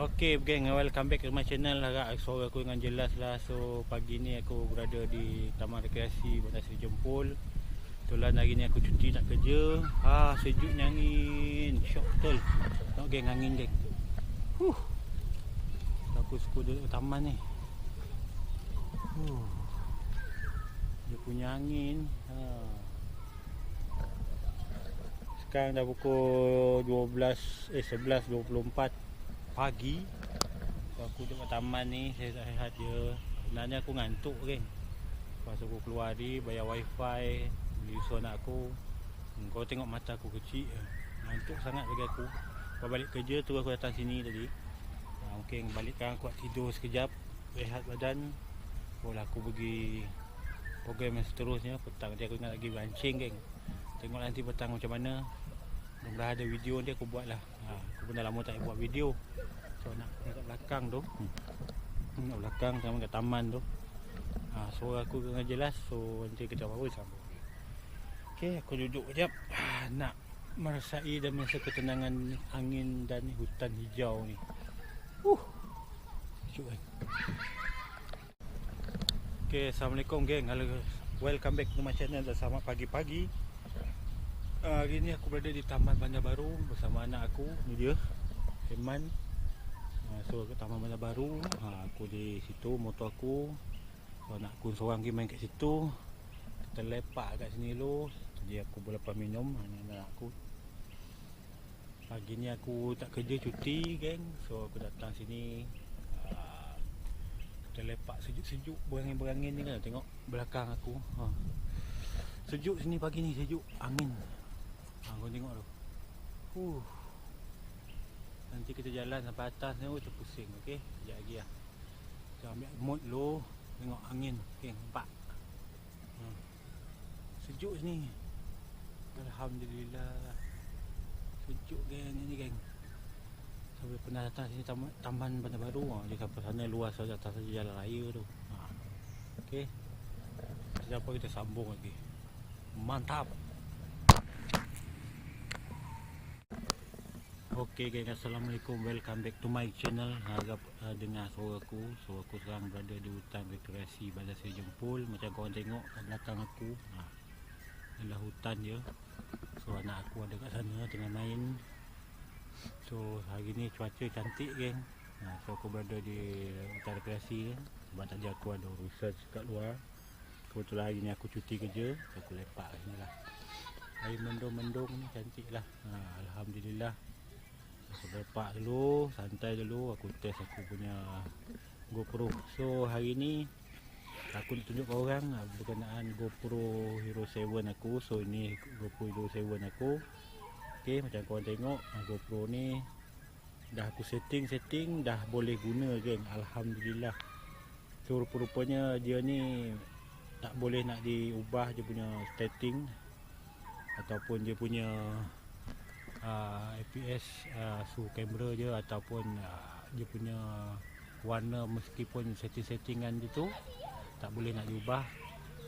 Okay geng, welcome back to my channel. Kak Suara aku dengan jelas lah. So pagi ni aku berada di Taman Rekreasi Bandar Seri Jempol. Kebetulan hari ni aku cuti nak kerja. Ah sejuknya angin Syok betul. Tengok geng angin geng. Huh. Aku suka duduk taman ni. Huh. Dia punya angin. Ha. Sekarang dah pukul 12 Eh 11.24 pagi. So, aku kat taman ni saya tak sihat je. Sebenarnya aku ngantuk kan lepas aku keluar ni bayar wifi beli anak aku. Hmm, kau tengok mata aku kecil ngantuk sangat bagi aku. Lepas balik kerja tu aku datang sini tadi. Ha, mungkin balik sekarang aku tidur sekejap rehat badan. Boleh aku pergi program yang seterusnya. Petang dia aku ingat lagi mancing geng. Tengok nanti petang macam mana mudah ada video dia aku buat lah. Ha, aku pun dah lama tak buat video. So nak kat belakang tu. Hmm. kat belakang sama kat taman tu. Ha, suara aku dengan jelas so nanti kita bawa sambung. Ok aku duduk sekejap. Ha, nak merasai dan merasa ketenangan angin dan hutan hijau ni. Uh. Syuk, kan? ok assalamualaikum geng. Welcome back to my channel dan selamat pagi-pagi uh, hari ni aku berada di Taman Bandar Baru bersama anak aku. Ni dia. Eman uh, so ke Taman Bandar Baru. Uh, aku di situ motor aku. So anak aku seorang pergi main kat situ. Kita lepak kat sini dulu. Jadi aku boleh lepas minum. Dengan anak aku. Pagi ni aku tak kerja cuti geng. So aku datang sini. Uh, kita lepak sejuk-sejuk berangin-berangin ni kan. Tengok belakang aku. Ha. sejuk sini pagi ni sejuk angin Ha, kau tengok tu. Huh. Nanti kita jalan sampai atas ni, oh terpusing, okey. Sekejap lagi lah. Kita ambil mood dulu, tengok angin. Okey, nampak. Ha. Sejuk sini. Alhamdulillah. Sejuk geng ni geng. Sampai pernah datang sini taman, Bandar Baru. Ha. Dia sampai sana luas saja atas saja jalan raya tu. Ha. Okey. Siapa kita sambung lagi. Mantap. Okay guys, Assalamualaikum. Welcome back to my channel. Harap uh, dengar suara aku. So aku sekarang berada di hutan rekreasi Bandar Seri Jempol. Macam korang tengok kat belakang aku ha, Adalah hutan je So anak aku ada kat sana tengah main. So hari ni cuaca cantik geng. Ha, So aku berada di hutan rekreasi Sebab tadi aku ada research kat luar. Kebetulan hari ni aku cuti kerja. Aku lepak sini lah. Air mendung-mendung ni cantik lah. Ha, Alhamdulillah Sebepak dulu, santai dulu. Aku test aku punya GoPro. So hari ni Aku nak tunjuk ke orang ah, Berkenaan GoPro Hero 7 aku. So ini GoPro Hero 7 aku. Ok macam korang tengok ah, GoPro ni Dah aku setting-setting Dah boleh guna geng. Alhamdulillah. So rupa-rupanya dia ni Tak boleh nak diubah dia punya setting Ataupun dia punya IPS uh, suhu kamera je ataupun uh, dia punya warna meskipun setting-settingan dia tu tak boleh nak diubah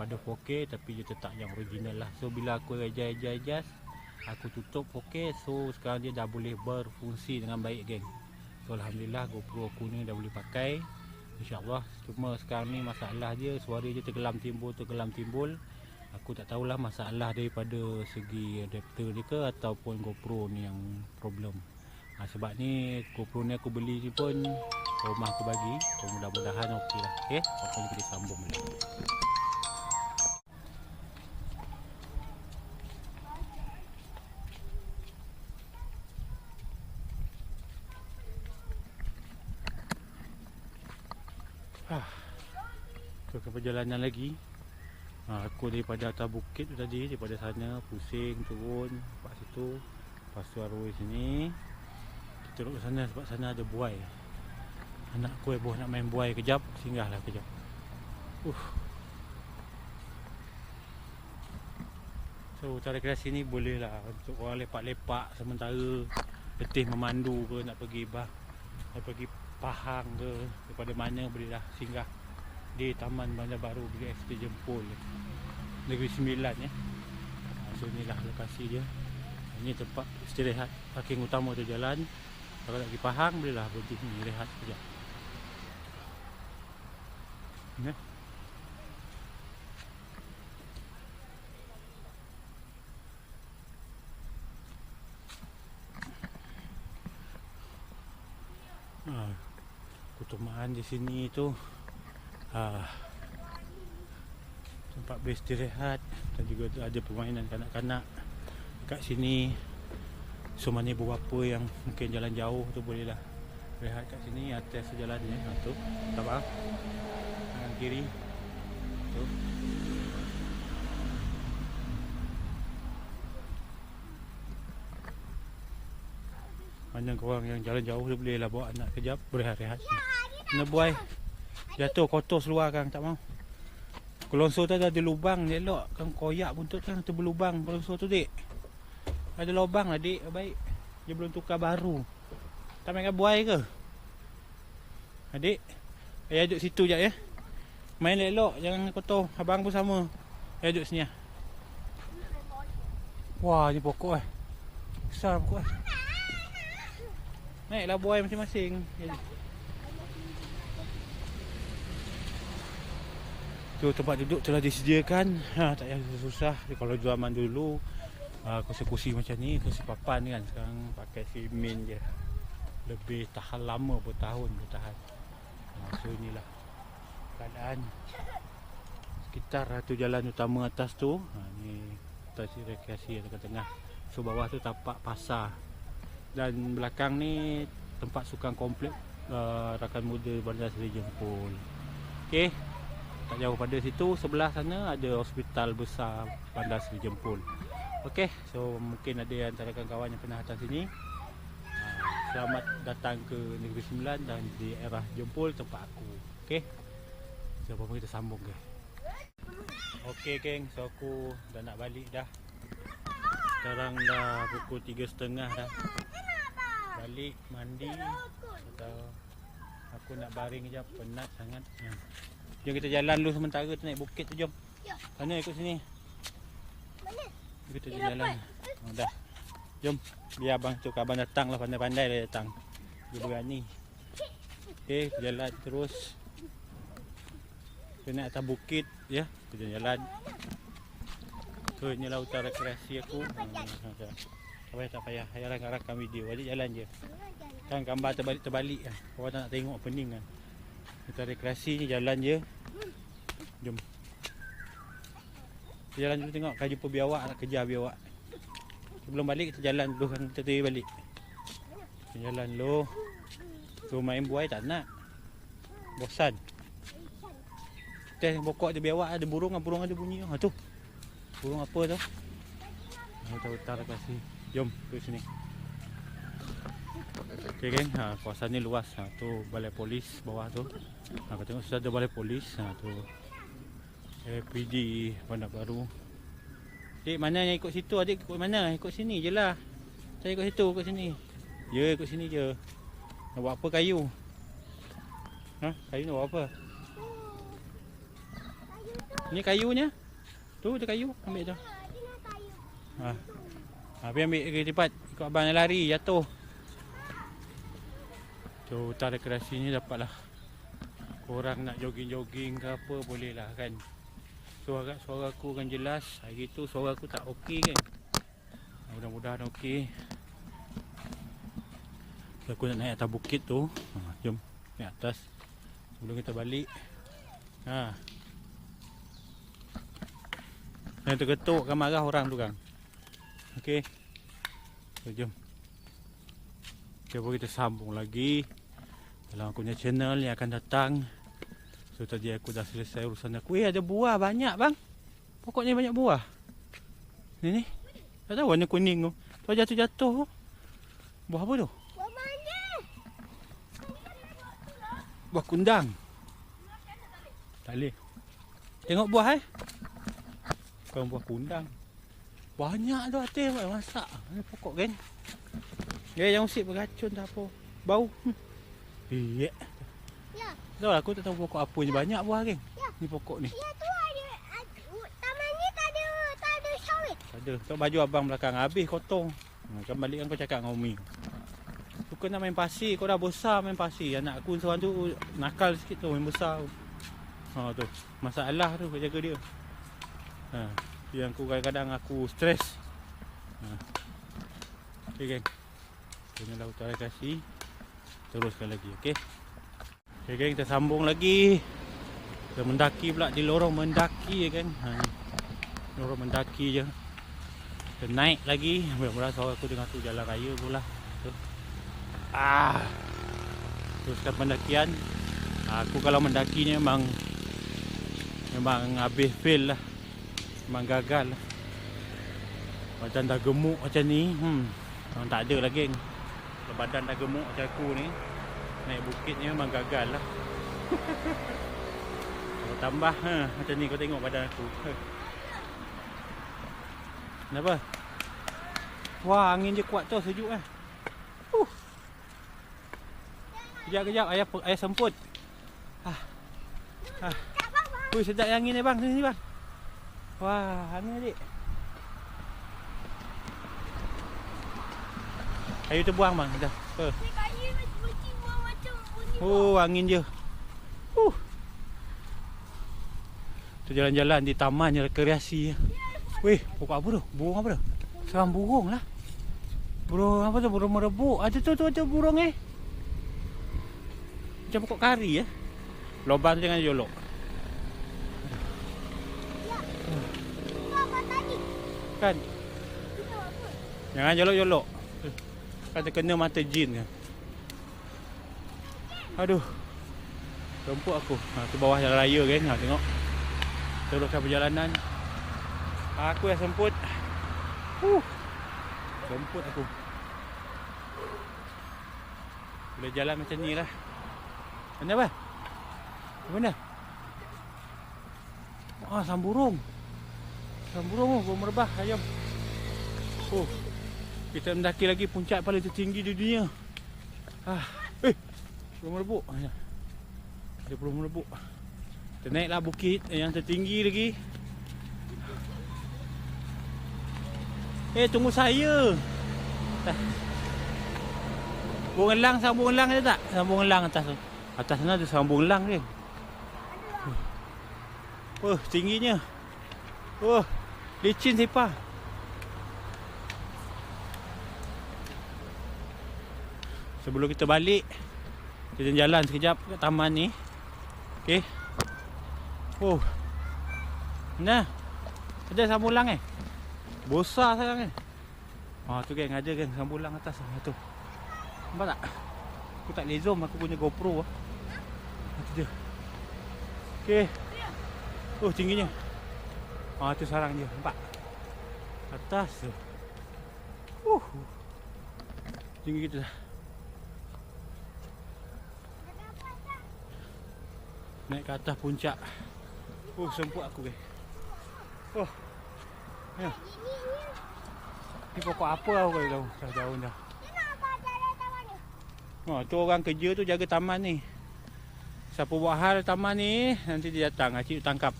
pada 4K tapi dia tetap yang original lah. So bila aku adjust-adjust aku tutup 4K so sekarang dia dah boleh berfungsi dengan baik geng. So Alhamdulillah GoPro aku ni dah boleh pakai. InsyaAllah cuma sekarang ni masalah dia suara dia tergelam timbul tergelam timbul aku tak tahulah masalah daripada segi adapter ni ke ataupun GoPro ni yang problem. Ha, sebab ni GoPro ni aku beli ni pun rumah aku bagi. So mudah-mudahan ok lah. Ok pokoknya kita sambung balik. Ah, ke perjalanan lagi? ha, aku daripada atas bukit tu tadi daripada sana pusing turun lepas situ. Lepas tu arwah sini. Kita duduk sana sebab sana ada buai. Anak aku ibu nak main buai kejap singgahlah kejap. Uh. so hutan rekreasi ni boleh lah untuk orang lepak-lepak sementara letih memandu ke nak pergi bah nak pergi Pahang ke daripada mana boleh lah singgah di Taman Bandar Baru BXT Jempol Negeri Sembilan ya. So inilah lokasi dia. Ini tempat istirahat parking utama tu jalan. Kalau nak pergi Pahang boleh lah berhenti sini rehat sekejap. Ya. Ah, kutumaan di sini tu ah, tempat beristirahat dan juga ada permainan kanak-kanak kat sini. So mana ibu bapa yang mungkin jalan jauh tu boleh lah rehat kat sini. Atas jalan ni. Ha, tu. Tak faham kanan kiri. Tu. Mana korang yang jalan jauh tu boleh lah bawa anak kejap. Berehat-rehat sini kena buai jatuh kotor seluar kan tak mau. Kolonsor tu ada lubang dia elok kan koyak buntut kan tu berlubang kolonsor tu dik. Ada lubang lah dik baik. Dia belum tukar baru. Tak main buai ke? Adik ayah duduk situ je ya. Main elok jangan kotor. Abang pun sama. Ayah duduk sini lah wah ni pokok eh. Besar pokok eh. Naiklah buai masing-masing Tu tempat duduk telah disediakan. Ha, tak payah susah. Kalau zaman dulu uh, kursi-kursi macam ni, kursi papan kan sekarang pakai simen je. Lebih tahan lama bertahun bertahan. Ha, so inilah keadaan sekitar tu jalan utama atas tu. Ha, ni atas rekreasi dekat tengah. So bawah tu tapak pasar. Dan belakang ni tempat sukan komplek uh, rakan muda Bandar Seri Jempol. Okey tak jauh pada situ sebelah sana ada hospital besar Bandar Seri Jempol. Okey, so mungkin ada antara kawan-kawan yang pernah datang sini. Uh, Selamat datang ke Negeri Sembilan dan di era Jempol tempat aku. Okey, so apa kita sambung ke. Okey geng, so aku dah nak balik dah. Sekarang dah pukul 3.30 dah. Balik, mandi. Atau aku nak baring je penat sangat. Hmm. Jom kita jalan dulu sementara tu naik bukit tu jom. Sana ikut sini. Mana? Kita dia jalan. Oh, dah. Jom. Biar abang tu abang datang lah pandai-pandai dia datang. Dia berani. Okey, jalan terus. Kita naik atas bukit ya. Kita jalan. Tu inilah utara rekreasi aku. Hmm, tak payah tak payah. Ayah rakam video. Adik jalan je. Kan gambar terbalik-terbalik lah. Orang tak nak tengok pening kan. Kita rekreasi ni jalan je. Jom. Kita jalan dulu tengok kan jumpa biawak nak kejar biawak. Sebelum balik kita jalan dulu kan kita tadi balik. Kita jalan dulu. Tu main buai tak nak. Bosan. Teh pokok ada biawak ada burung ah burung ada bunyi. Ha tu. Burung apa tu? Ha kita utara kasih. Jom ke sini. Okey geng, ha kawasan ni luas. Ha tu balai polis bawah tu. Ha kau tengok sudah ada balai polis. Ha tu APD Bandar Baru. Dik mana yang ikut situ? Adik ikut mana? Ikut sini je lah. Saya ikut situ, ikut sini. Ya, ikut sini je. Nak buat apa kayu? Ha? Kayu nak buat apa? Ni kayunya. Tu ada kayu, ambil tu. Ha. Ha, pergi ambil ke cepat. Ikut abang lari, jatuh. Tu utara rekreasi ni dapatlah. Korang nak jogging-jogging ke apa boleh lah kan. So agak suara aku kan jelas. Hari tu suara aku tak okey kan. Mudah-mudahan okey. So, Aku nak naik atas bukit tu. Ha, Jom naik atas. Sebelum kita balik. Ha. Yang tergetuk kan marah orang tu kan Okey. So, Jom. Okay, kita sambung lagi. Dalam aku punya channel yang akan datang So tadi aku dah selesai urusan aku. Eh ada buah banyak bang. Pokoknya banyak buah. Ni ni. Tak tahu warna kuning tu. Tu jatuh-jatuh. Buah apa tu? Buah mana? Buah kundang. Tak boleh. Tengok buah eh. Bukan buah kundang. Banyak tu hati buat masak. Ni pokok kan. Ya yang usik beracun tak apa. Bau. Hmm. Iya. Ya. Tahu aku tak tahu pokok apa ni banyak buah geng. Ya. Ni pokok ni. Ya tu ada, ada taman ni tak ada tak ada sawit. Tak ada. Tu baju abang belakang habis kotong. Ha, kan balik kan kau cakap dengan Umi. Suka nak main pasir. Kau dah besar main pasir. Anak aku seorang tu nakal sikit tu main besar. tu. Ha tu. Masalah tu kau jaga dia. Ha. Yang aku kadang-kadang aku stres. Ha. Okay geng. Janganlah utara kasih. Teruskan lagi okey. Okay geng kita sambung lagi. Kita mendaki pula di lorong mendaki ya geng. Ha. Lorong mendaki je. Kita naik lagi. Mudah-mudahan suara aku dengar tu jalan raya pula. Tu. Ah. Teruskan pendakian. Aku kalau mendaki ni memang memang habis fail lah. Memang gagal lah. Macam dah gemuk macam ni. Hmm. Memang tak ada lah geng. Kalau badan dah gemuk macam aku ni. Naik bukit ni memang gagal lah. Kalau tambah ha, macam ni kau tengok badan aku. Ha. Kenapa? Wah, angin je kuat tu, sejuk eh. Uh. Kejap, kejap. Ayah, ayah semput. Ah. Ah. Ui, sedap angin ni bang. Sini, bang. Wah, angin adik. Ayo terbuang bang. Dah. Uh. Ni kayu macam macam bunyi. Oh, angin je. Uh. Tu jalan-jalan di taman je rekreasi. Weh, pokok apa tu? Burung apa tu? Serang burung lah. Burung apa tu? Burung merebuk. Ada tu tu tu burung eh. Macam pokok kari ya. Lubang tu jangan jolok. Kan? Jangan jolok-jolok. Eh, Kata kena mata jin kan. Aduh. Rempuk aku. Ha, tu bawah jalan raya kan. Ha, tengok. Teruskan perjalanan. Aku yang semput. Huh. Semput aku. Boleh jalan macam ni lah. Mana apa? Mana? Ah, samburung. Samburung tu, burung merebah ayam. Oh. Kita mendaki lagi puncak paling tertinggi di dunia. Ah. Burung merebuk. Ah, Ada burung merebuk. Kita naiklah bukit yang tertinggi lagi. Eh, tunggu saya. Dah. Burung elang, sambung elang ada tak? Sambung elang atas tu. Atas sana ada sambung elang dia. Oh, tingginya. Oh, licin sepah. Sebelum kita balik Kita jalan sekejap ke taman ni. Okey. Oh. Mana? Ada sambulang eh? Besar sayang eh? Ah tu geng ada geng sambulang atas ah, tu. Nampak tak? Aku tak boleh zoom aku punya GoPro ah. Ah, tu dia. Okey. Oh tingginya. Ah tu sarang dia nampak? Atas tu. Uh Tinggi kita dah Naik ke atas puncak. Oh, semput aku ke. Oh. Ya. Ini ni. Ni pokok apa aku tak tahu. Dah jauh dah. Oh, tu orang kerja tu jaga taman ni. Siapa buat hal taman ni, nanti dia datang. Acik tangkap.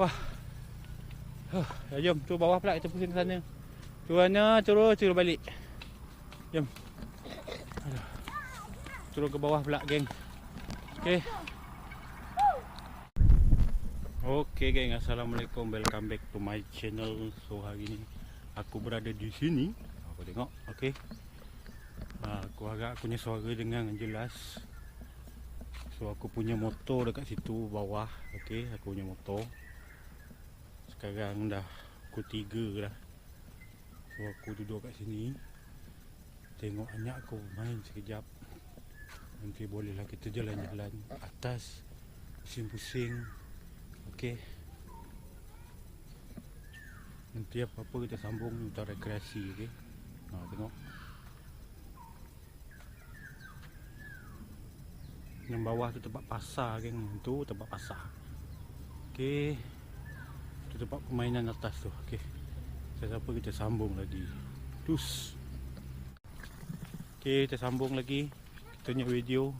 Wah. Huh, ya, jom. Tu bawah pula kita pusing ke sana. Tu mana, terus, terus balik. Jom. Aduh. Turun ke bawah pula, geng. Okay. Geng, Assalamualaikum. Welcome back to my channel. So hari ni Aku berada di sini. Aku tengok, okay ha, Aku aku punya suara dengan jelas. So aku punya motor dekat situ bawah. Okay, aku punya motor. Sekarang dah pukul 3 dah So aku duduk kat sini. Tengok anak aku main sekejap. Nanti bolehlah kita jalan-jalan atas Pusing-pusing Okey. Nanti apa-apa kita sambung untuk rekreasi okey. Ha tengok. Yang bawah tu tempat pasar geng. Tu tempat pasar. Okey. Tu tempat permainan atas tu. Okey. Siapa kita sambung lagi. Tus. Okey, kita sambung lagi. Kita punya video.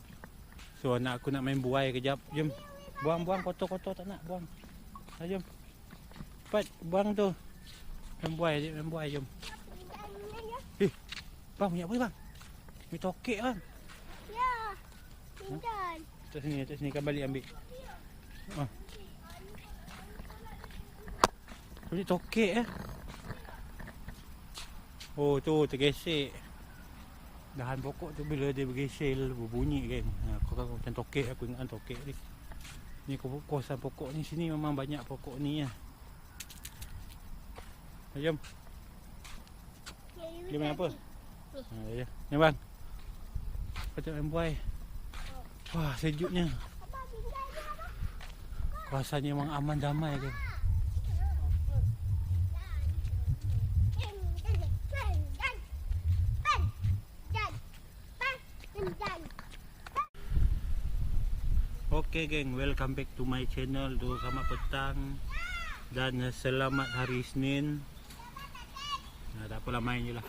So anak aku nak main buai kejap. Jom. Buang buang kotor-kotor tak nak buang. Ha jom. Cepat buang tu. Main buai je, main buai jom. Eh, bang punya apa ni bang? Ni tokek kan. Ya. Intan. Atas sini, atas sini kan balik ambil. Ah. Ni tokek eh. Oh tu tergesek. Dahan pokok tu bila dia bergesel berbunyi kan. Ha, kau kau macam tokek aku ingat tokek ni. Ni kawasan pokok ni sini memang banyak pokok ni ya. Jom, dia main apa? Ha, ya. Ni bang. Patut main buai. Wah, sejuknya. Rasanya memang aman damai kan. Okey geng, welcome back to my channel. Tu selamat petang dan uh, selamat hari Isnin. Nah, tak apalah main je lah.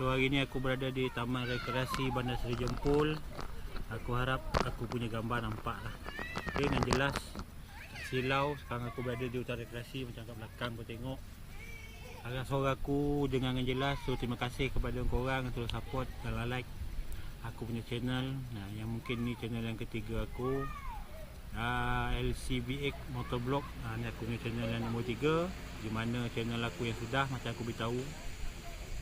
So hari ni aku berada di Taman Rekreasi Bandar Seri Jempol. Aku harap aku punya gambar nampak lah. Okay, dengan jelas. Silau, sekarang aku berada di hutan rekreasi macam kat belakang kau tengok. Agak suara aku dengar dengan jelas. So terima kasih kepada korang terus support dan like aku punya channel nah, yang mungkin ni channel yang ketiga aku uh, LCBX Motovlog uh, ni aku punya channel yang nombor 3 di mana channel aku yang sudah macam aku beritahu.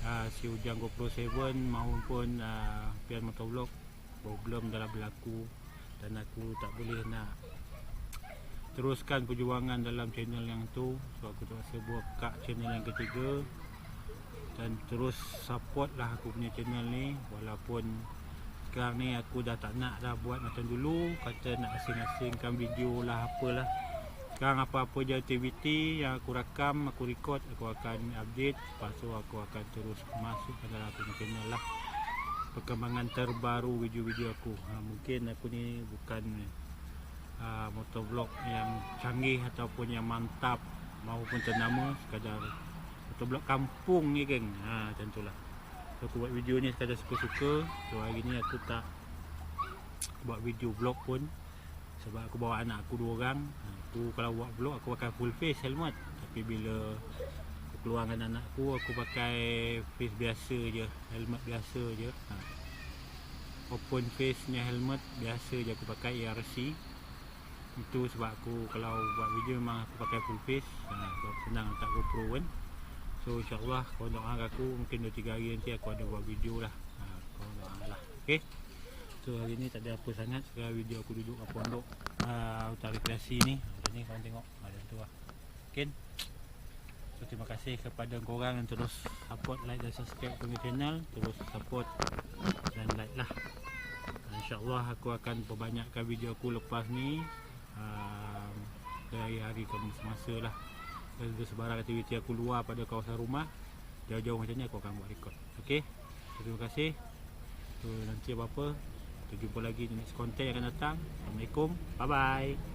Uh, si Ujang GoPro 7 maupun uh, Pian Motovlog problem dalam berlaku dan aku tak boleh nak teruskan perjuangan dalam channel yang tu. So aku terpaksa buka channel yang ketiga. Dan terus support lah aku punya channel ni walaupun sekarang ni aku dah tak nak dah buat macam dulu. Kata nak asing-asingkan video lah apalah. Sekarang apa-apa je aktiviti yang aku rakam aku record aku akan update. Lepas tu aku akan terus masuk ke dalam aku channel lah. Perkembangan terbaru video-video aku. Ha, mungkin aku ni bukan uh, motovlog yang canggih ataupun yang mantap maupun ternama. Sekadar motovlog kampung ni geng. Ha, macam tu lah Aku buat video ni sekadar suka-suka. So hari ni aku tak buat video vlog pun. Sebab aku bawa anak aku dua orang. Ha, Aku kalau buat vlog aku pakai full face helmet. Tapi bila aku keluarkan anak aku Aku pakai face biasa je Helmet biasa je. Ha. Open face ni helmet biasa je aku pakai ARC Itu sebab aku kalau buat video memang aku pakai full face. Ha, Sebab senang letak GoPro kan So insyaAllah kau doakan aku mungkin 2-3 hari nanti aku ada buat video lah. Ha, Kau doakan lah Okay So hari ni tak ada apa sangat. Sekarang video aku duduk kat pondok uh, Hutan rekreasi ni. Macam ni kau tengok Macam tu lah. Okay So terima kasih kepada korang yang terus support like dan subscribe punya channel. Terus support dan like lah. InsyaAllah aku akan perbanyakkan video aku lepas ni uh, Dari hari ke masa-masa lah ada sebarang aktiviti aku luar pada kawasan rumah Jauh-jauh macam ni aku akan buat rekod Okay so, Terima kasih. So, Nanti apa-apa. Kita jumpa lagi di next content yang akan datang. Assalamualaikum. Bye bye